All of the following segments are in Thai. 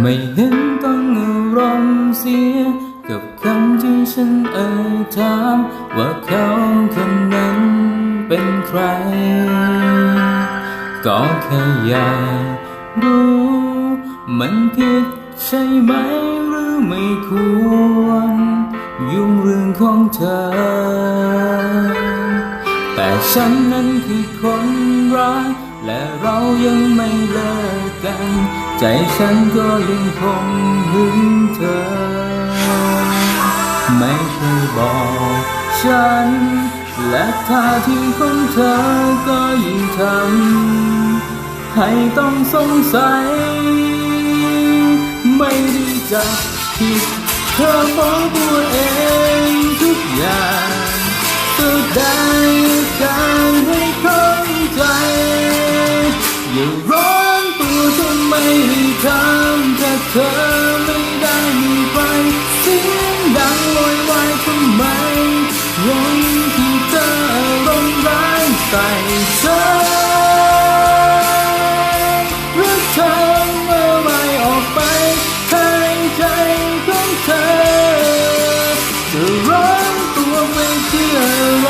ไม่เห็นต้องอารมณ์เสีย กับคำที่ฉันเอ่ยถาม ว่าเขาคนนั้นเป็นใคร ก็แค่อยากรู้ มันผิดใช่ไหมหรือไม่ควร ยุ่งเรื่องของเธอ แต่ฉันนั้นคือคนรักและเรายังไม่เลิกกัน ใจฉันก็ยังคงหึงเธอ ไม่เคยบอกฉัน และท่าทีของเธอก็ยิ่งทำให้ต้องสงสัย ไม่ได้จะผิดเธอฟ้องตัวเองทุกอย่างแสดงอาการให้เข้าใจอย่ อไม่ได้มีใครเสียงดังโวยวายทำไมวันที่เธอารมณ์ร้ายใส่ฉันรักเธอเมื่อไรออกไปทางใจของเธอจะร้อนตัวไปเพื่ออะไร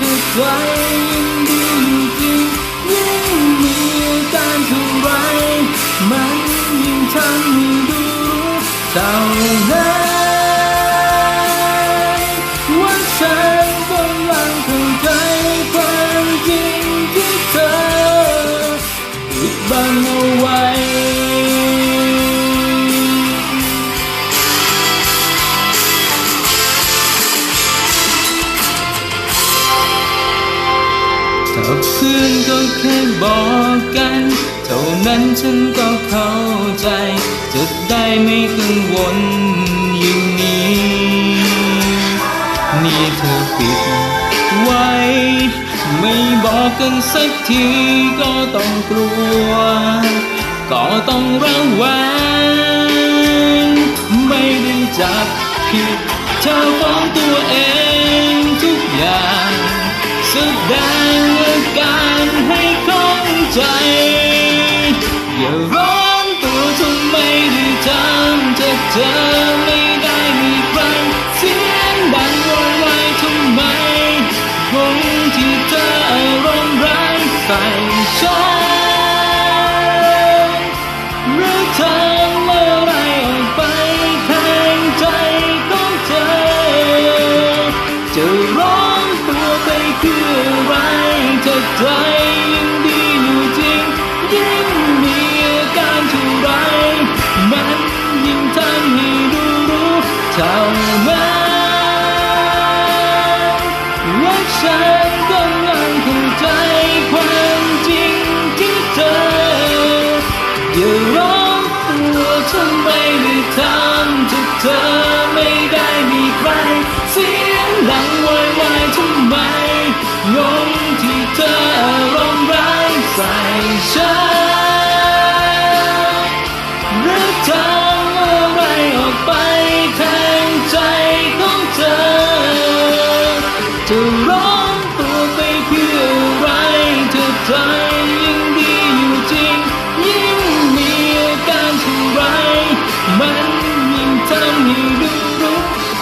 ถ้าใจยังดีจริงยิ่งมีการเท่าไรมันยิ่งทำให้ดู รู้เท่านั้ เพื่อนก็แค่บอกกัน เท่านั้นฉันก็เข้าใจ จะได้ไม่กังวลอย่างนี้ นี่เธอปิดไว้ ไม่บอกกันสักทีก็ต้องกลัว ก็ต้องระแวงไม่ได้จับผิดเธอฟ้องตัวเองทุกอย่าง แสดงอาการให้เข้าใจาฉันกำลังเข้าใจความจริงที่เธออย่าร้องตัวฉันไม่ได้ทำถ้าเธอไม่ได้มีใคร เสียงดังโวยวายทำไมงงที่เธออารมณ์ร้ายใส่ฉันหรือทำอ